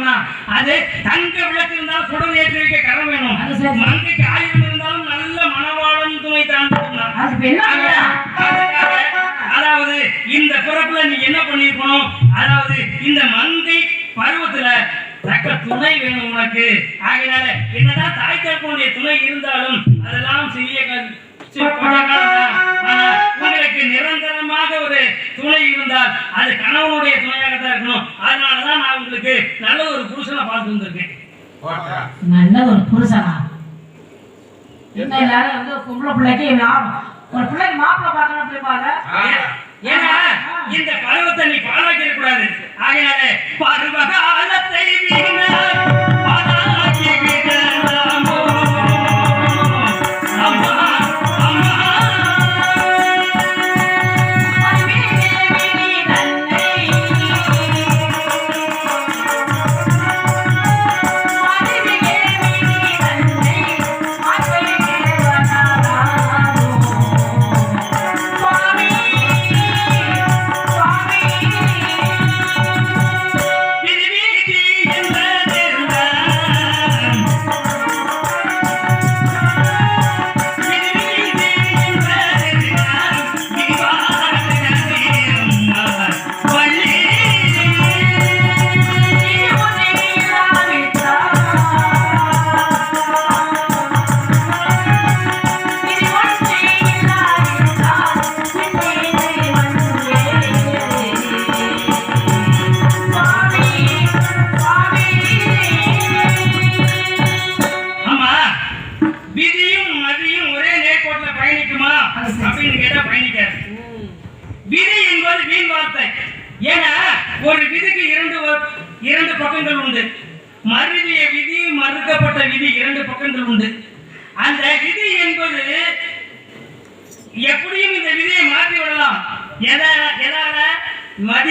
பண்ணா அது தங்க விளக்கு இருந்தாலும் சுடர் ஏற்றி வைக்க கரம் வேணும். மங்கைக்கு ஆயுதம் இருந்தாலும் நல்ல மணவாளன் துணை தான்? அதாவது இந்த பிறப்புல நீ என்ன பண்ணிருக்கணும் அதாவது இந்த மங்கை பருவத்துல தக்க துணை வேணும் உனக்கு. ஆகையினால என்னதான் தாய் தகப்பனுடைய துணை இருந்தாலும் அதெல்லாம் செய்ய உங்களுக்கு நிரந்தரமாக ஒரு துணை இருந்தால் அது கணவனுடைய துணையாகத்தான் இருக்கணும். அதனாலதான் நான் உங்களுக்கு நல்ல ஒரு புருஷனை பார்த்து வந்திருக்கேன். நல்ல ஒரு புருஷனா? எல்லாரும் வந்து பொம்பளை பிள்ளைக்கு ஒரு பிள்ளைக்கு மாப்பிள்ளை பார்க்கணும் அப்படிம்பாங்க ஏன்னா இந்த பருவத்தை நீ கூடாது. ஆகையால பருவகாலத்தை வீணாய்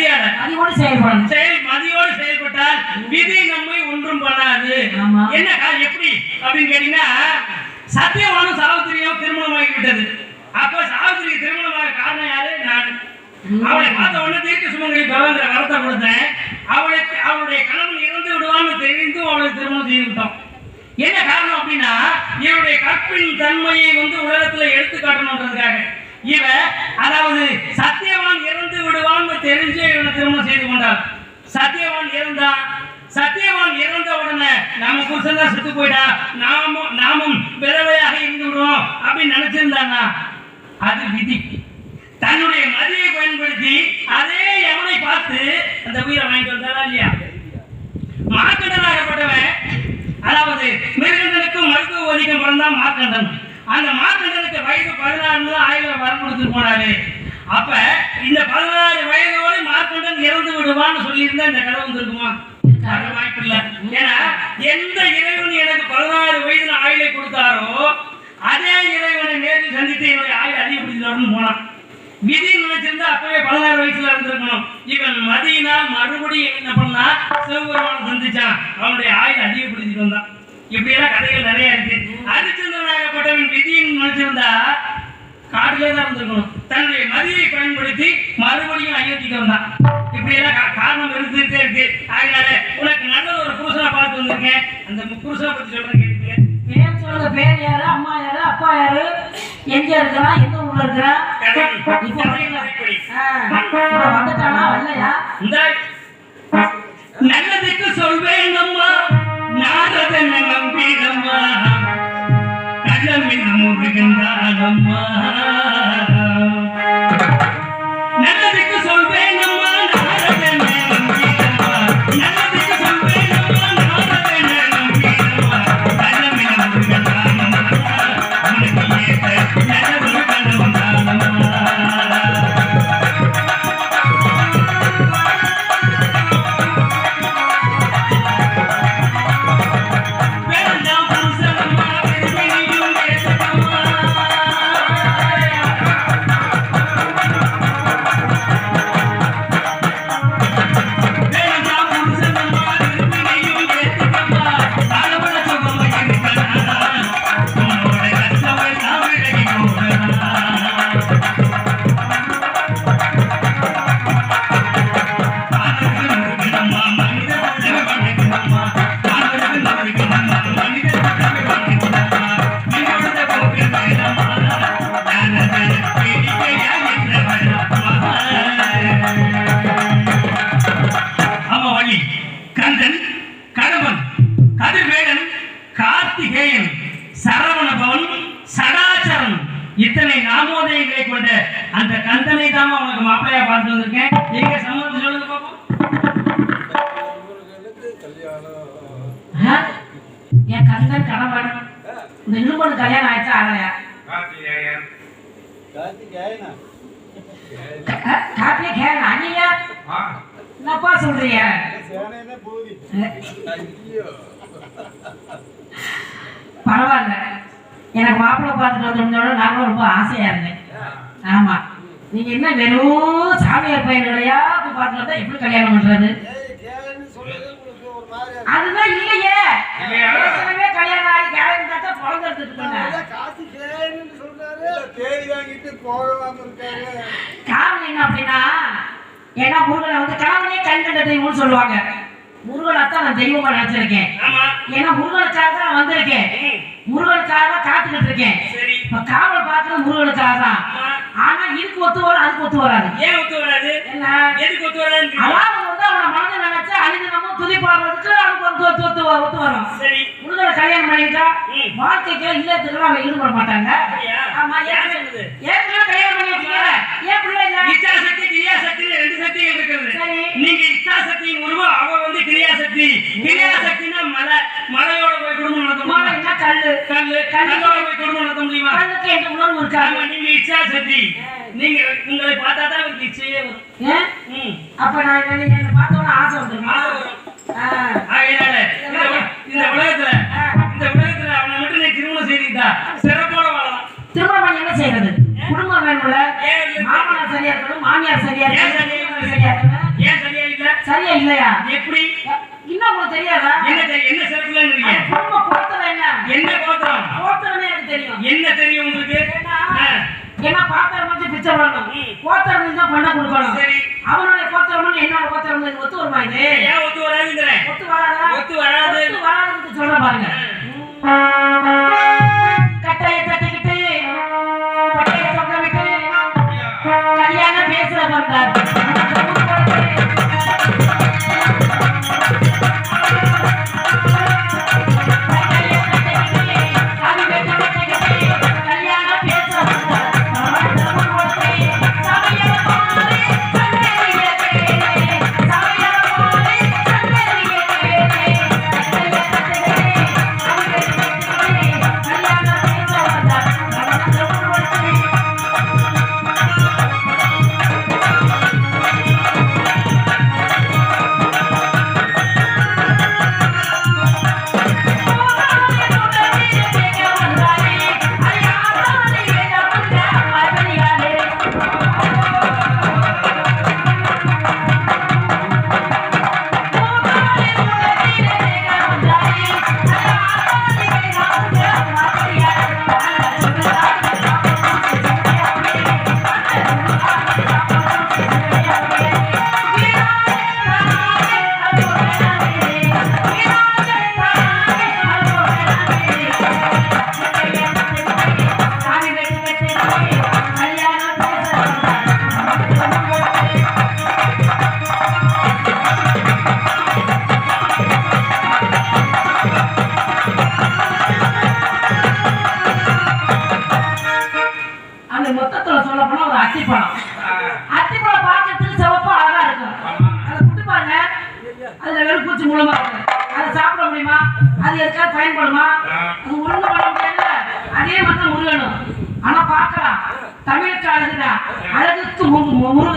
செயல்படணும். செயல் மதியோடு செயல்பட்டால் விதி நம்மை ஒன்றும் பண்ணாது. ஆமா. என்ன கா- எப்படி? அப்படின்னு கேட்டீங்கன்னா சத்தியவானும் சாவித்திரியும் திருமணமாகி விட்டது அப்ப சாவித்திரிக்கு திருமணமாக காரணம் யாரு? நான். அவளை பார்த்த உடனே தீர்க்க சுமங்கலி பகவான் வரத்தை கொடுத்தேன். அவளை அவளுடைய கணவன் இறந்து விடுவான்னு தெரிந்தும் அவளை திருமணம் செய்து விட்டோம் என்ன காரணம் அப்படின்னா இவருடைய கற்பின் தன்மையை வந்து உலகத்துல எடுத்து காட்டணுன்றதுக்காக இவ அதாவது சத்தியவான் இறந்து விடுவான் தெரிஞ்சு இவனை திருமணம் செய்து கொண்டார் சத்தியவான் இறந்தான் சத்தியவான் இறந்த உடனே நம்ம புருஷன் தான் செத்து போயிட்டா நாமும் நாமும் விதவையாக இருந்து விடுவோம் அப்படின்னு நினைச்சிருந்தானா அது விதி. தன்னுடைய மதியை பயன்படுத்தி அதே எவனை பார்த்து அந்த உயிரை வாங்கிட்டு வந்தாரா இல்லையா? மார்க்கண்டனாகப்பட்டவன் அதாவது மிருகங்களுக்கும் மருத்துவ ஒதிக்கம் பிறந்தான் மார்க்கண்டன். அந்த மார்க்கண்டனுக்கு வயது பதினாறு ஆயுத வரம் கொடுத்துட்டு போனாரு. அப்ப இந்த பதினாறு வயதோடு மார்க்கண்டன் இறந்து விடுவான்னு சொல்லியிருந்தா இந்த கடவுள் இருக்குமா வாய்ப்பு இல்ல. ஏன்னா எந்த இறைவன் எனக்கு பதினாறு வயதுல ஆயுளை கொடுத்தாரோ அதே இறைவனை நேரில் சந்தித்து என்னுடைய ஆயுள் அதிகப்படுத்தி போனான். விதி நினைச்சிருந்தா அப்பவே பதினாறு வயசுல இருந்திருக்கணும். இவன் மதியினால் மறுபடியும் என்ன பண்ணா சிவபெருமான சந்திச்சான். அவனுடைய ஆயுள் அதிகப்படுத்திட்டு வந்தான். இப்படி எல்லாம் கதைகள் நிறைய இருக்கு. ஹரிச்சந்திரனாகப்பட்டவன் விதின்னு நினைச்சிருந்தா காட்டிலே தான் இருந்திருக்கணும் தன்னுடைய மதியை பயன்படுத்தி மறுபடியும் அயோத்திக்கு வந்தான் இப்படி எல்லாம் காரணம் இருந்துட்டே இருக்கு. அதனால உனக்கு நல்ல ஒரு புருஷனை பார்த்து வந்திருக்கேன். அந்த புருஷனை பத்தி சொல்றேன் கேட்டுக்க பேர் சொல்லுங்க பேர் யாரு? அம்மா யாரு? அப்பா யாரு? எங்க இருக்கிறா? எந்த ஊர்ல இருக்கிறா? வந்துட்டானா? வரலையா? இந்த நல்லதுக்கு சொல்வேன் அம்மா. நாரதன நம்பிடம்மா கள்ளமின் முருகன் அம்மா கந்தன் கணவன். இந்த இழும்பன் கல்யாணம் ஆயிடுச்சா ஆகலையா? காப்பிய கேள. அண்ணியா? என்னப்பா சொல்றீங்க? பரவாயில்ல. எனக்கு மாப்பிள்ளை பார்த்துட்டு வந்தோட நாங்களும் ரொம்ப ஆசையா இருந்தேன். ஆமா. நீங்க என்ன வெறும் சாமியார் பையன்களையா போய் பார்த்துட்டு வந்தா எப்படி கல்யாணம் பண்றது? அதுதான் இல்லையே? ஏற்கனவே கல்யாணம் ஆகி கேரளம் தாத்தா பிறந்து இருக்காங்க தேடி வாங்கிட்டு போகாம இருக்காரு. காரணம் என்ன அப்படின்னா ஏன்னா முருகனை வந்து கணவனே கண் கண்ட தெய்வம்னு சொல்லுவாங்க. முருகனை தான் நான் தெய்வமா நினைச்சிருக்கேன். ஆமா. ஏன்னா முருகனுக்காக தான் நான் வந்திருக்கேன். முருகனுக்காக தான் காத்துக்கிட்டு இருக்கேன். சரி. இப்ப காவல் பார்க்கறது முருகனுக்காக தான். ஆனா இதுக்கு ஒத்து வரும் அதுக்கு ஒத்து வராது. ஏன் ஒத்து வராது? என்ன? எதுக்கு ஒத்து வராது அதாவது வந்து அவனை மனதில் நினைச்சு அழிந்து நம்ம துதி பாடுறதுக்கு அவனுக்கு வந்து ஒத்து ஒத்து ஒத்து வரும். சரி. முருகனை கல்யாணம் பண்ணிக்கிட்டா ம். வாழ்க்கைக்கு இல்லத்துக்கு அவன் ஈடுபட மாட்டாங்க? ஆமா ஏன் சொன்னது? ஏற்கனவே கல்யாணம் பண்ணி வச்சுக்கல ஏன் பிள்ளை இல்ல இச்சா சக்தி கிரியா சக்தி ரெண்டு சக்திகள் இருக்கிறது சரி. நீங்க இச்சா சக்தியின் உருவம் அவ வந்து கிரியா சக்தி கிரியா சக்தினா மலை மலையோட போய் குடும்பம் நடத்த மாலை முடியுமா என்ன கல்லு கல்லு கல்லோட போய் குடும்பம் நடத்த முடியுமா கல்லுக்கு எந்த உணர்வு இருக்காது இச்சா சக்தி நீங்க உங்களை பார்த்தா தான் வரும். ஏன்? ம். அப்ப நான் என்ன என்ன பார்த்தோன்னே ஆசை வந்துருமா? ஆசை வரும். ஆகையினால இந்த உல- இந்த உலகத்துல இந்த உலகத்துல அவனை மட்டும் நீ திருமணம் செய்துட்டா சிறப்போட வாழலாம். திருமணம் பண்ணி என்ன செய்யறது? குடும்பம் வேணும்ல? மாமனார் சரியா இருக்கணும் மாமியார் சரியா இருக்கணும் சரியா இருக்கணும்? ஏன் சரியா இல்ல? சரியா இல்லையா? எப்படி? இன்னும் உங்களுக்கு தெரியாதா? என்ன என்ன கோத்திரம் என்ன? என்ன கோத்திரம் கோத்திரமே எனக்கு தெரியும். என்ன தெரியும் உங்களுக்கு ஏன்னா, ஆ, ஏன்னா பாத்திரம் வந்து பிச்சை பண்ணணும் ம். கோத்திரம் தான் பண்ண கொடுக்கணும். சரி. அவனுடைய கோத்திரம் என்னோட கோத்திரம் ஒத்து இது? ஏன் ஒத்து வராதுங்கிறேன் ஒத்து வராதா? ஒத்து வராது. ஒத்து வராதுன்னு சொல்ற பாருங்க. கட்டைய தட்டிக்கிட்டு பட்டைய தொங்க விட்டு கல்யாணம் பேசுற வந்தார்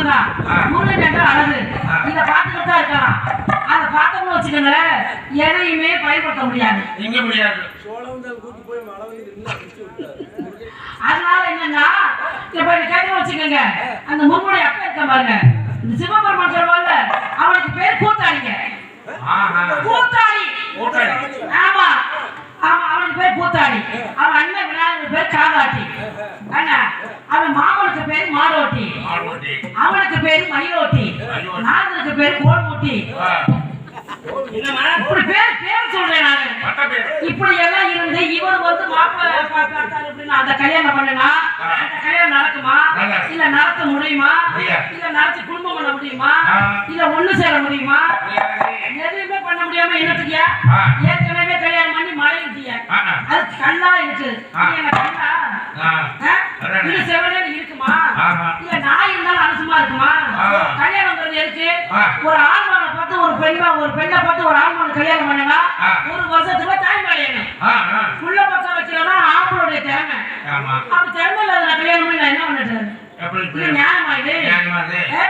முருகதான் முருகன் என்ற அழகு. இதை பார்த்துக்கிட்டு தான் இருக்கலாம். அதை பார்த்தோம்னு வச்சுக்கோங்களேன் எதையுமே பயன்படுத்த முடியாது. எங்க கூட்டி அதனால என்னன்னா இப்ப கேட்க வச்சுக்கோங்க அந்த முருகனுடைய அப்பா இருக்க பாருங்க. இந்த சிவபெருமான் சொல்லுவாங்க அவனுக்கு பேர் கூத்தாடிங்க. கூத்தாடி. ஆமா. ஆமா அவனுக்கு பேர் கூத்தாடி அவன் அண்ணன் விநாயகர் பேர் காதாட்டி அண்ணா அவன் மாமனுக்கு பேர் மாடோட்டி. அவனுக்கு பேரு மயிலோட்டி. நாதனுக்கு பேர் கோல்முட்டி. இப்படி பேர் பேர் சொல்றேன் நானு. இப்படி எல்லாம் இருந்து இவர் வந்து மாப்பிள்ளை பார்த்தாரு அப்படின்னா அந்த கல்யாணம் பண்ணுனா அந்த கல்யாணம் நடக்குமா. இல்ல நடத்த முடியுமா. இல்ல நடத்தி குடும்பம் பண்ண முடியுமா. இல்ல ஒண்ணு சேர முடியுமா. எதுவுமே பண்ண முடியாம என்னத்துக்கியா. ஏற்கனவே கல்யாணம் பண்ணி மழை. அது கல்லா இருக்கு ஆ. இது செவனேன்னு இருக்குமா. இல்ல நாய் இருந்தாலும் அலசமா இருக்குமா ஆ. கல்யாணம்ங்கிறது எதுக்கு. ஒரு ஆண்மகனை பார்த்து ஒரு பெண்ணா ஒரு பெண்ணை பார்த்து ஒரு ஆண்மகன் கல்யாணம் பண்ணுனா. ஒரு வருஷத்துல தாய் அடையணும் ஆ, ஆ. புள்ள பக்கம் வைக்கலன்னா ஆம்பளுடைய திறமை. அப்படி திறமை இல்லாத கல்யாணம் பண்ணி நான் என்ன பண்ணிட்டு எப்படி இது இப்படி? நியாயமா இது நியாயமா. இது என்ன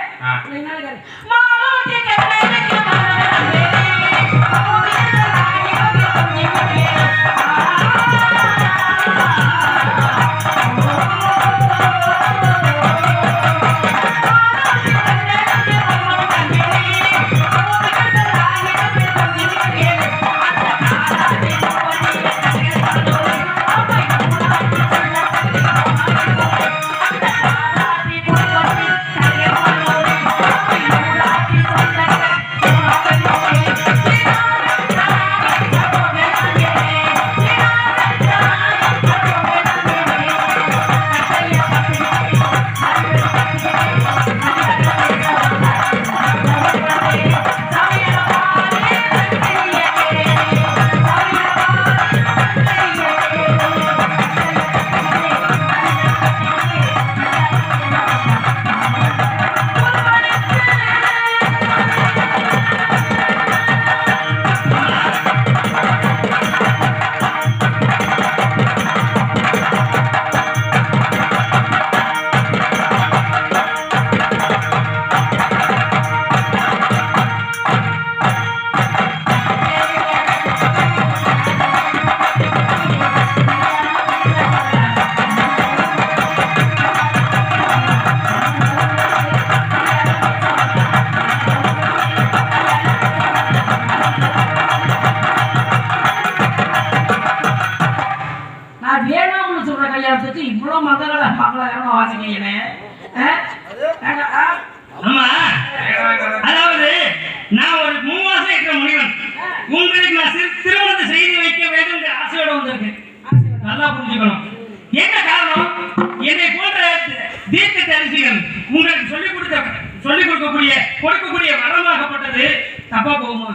அப்பா போகுமா?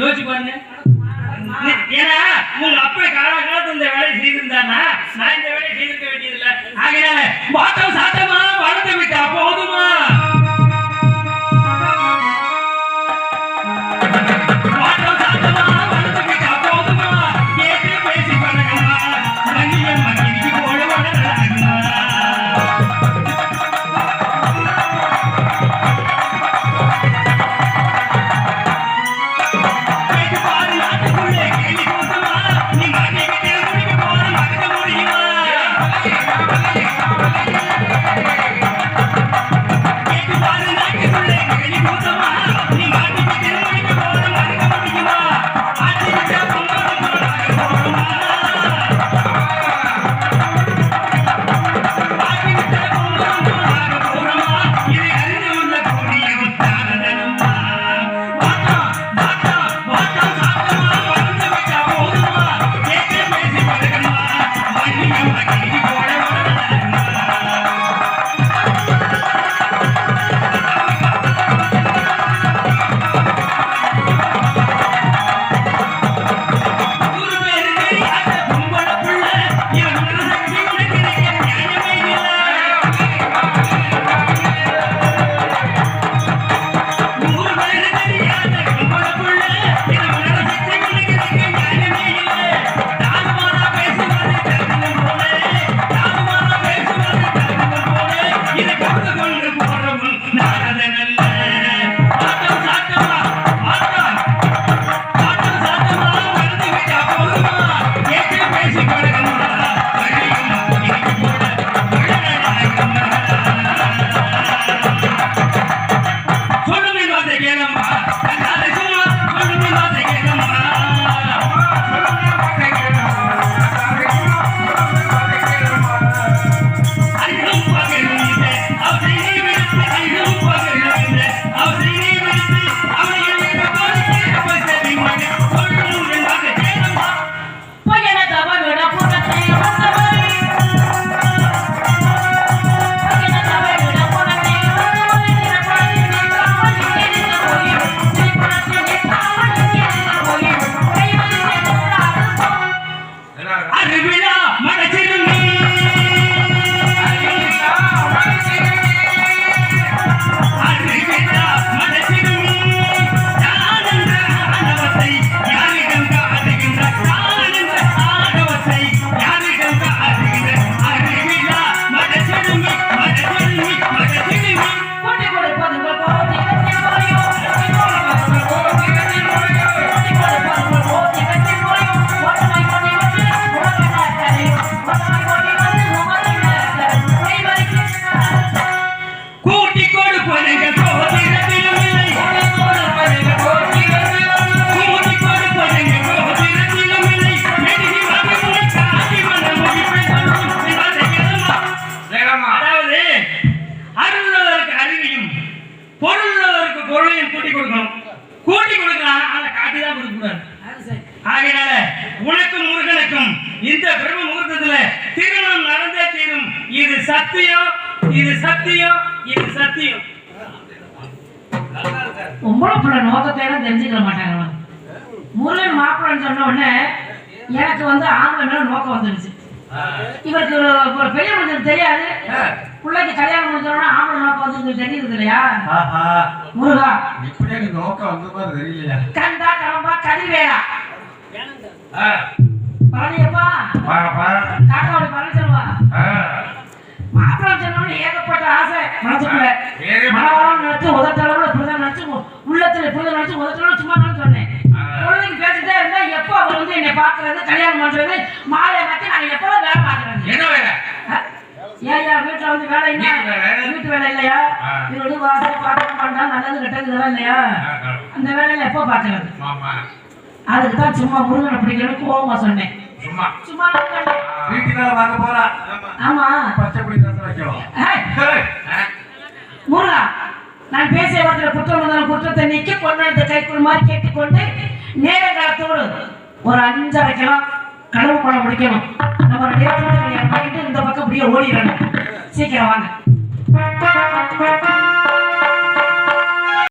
யோசிச்சு பாருங்க. ஏன்னா உங்க அப்பா காலகாலத்து இந்த வேலையை செய்திருந்தானா நான் இந்த வேலையை செய்திருக்க வேண்டியதில்லை. ஆகையால பாட்டம் சாத்தமா வளர்த்து விட்டா போதுமா? இவருக்கு ஒரு- பெரிய தெரியாது. பிள்ளைக்கு கல்யாணம் முடிஞ்சோடனே ஆம்பளை நோக்கம் வந்து தெரியுது இல்லையா? முருகா. இப்படி எனக்கு நோக்கம் வந்த மாதிரி தெரியலையா கண்டா கிளம்பா கதிவேலா ஆ, பழனியப்பா. காக்காவோட பழனிச்செல்வா ஆ, மாப்பிள்ளை சொன்னோன்னு ஏகப்பட்ட ஆசை மனசுக்குள்ள. வேறு மனவளம் நினைச்சு உதட்டளவுல இப்படிதான் நினைச்சு உள்ளத்துல இப்படிதான் நினைச்சு உதட்டளவு சும்மா நான் சொன்னேன். குழந்தைக்கு பேசிட்டே இருந்தா எப்போ அவர் வந்து என்னை பாக்குறது கல்யாணம் பண்றது மாலை மாத்தி நான் எப்போ வேலை பாக்குறது என்ன வேலை? ஏயா வீட்டுல வந்து வேலை என்ன? வீட்டு வேலை? இல்லையா? ஆ. இவரு வாசல் பாத்திரம் பண்ணா நல்லது கெட்டது இதெல்லாம் இல்லையா. அந்த வேலையில எப்போ பாக்குறது அதுக்கு தான் சும்மா முருகனை பிடிக்கணும் கோவமா சொன்னேன். சும்மா. சும்மா தான் சொன்னேன். வீட்டுக்கு வேலை பார்க்க போறா. ஆமா. பச்சை பிடி முருகா நான் பேசிய வார்த்தையில குற்றம் வந்தாலும் குற்றத்தை நீக்கி கொண்டாந்து கைக்குள் மாதிரி கேட்டுக்கொண்டு நேர காலத்தோடு ஒரு அஞ்சரை கிலோ கடவு பழம் பிடிக்கணும் நம்ம ரெண்டு இந்த பக்கம் இப்படியே ஓடிடணும். சீக்கிரம் வாங்க.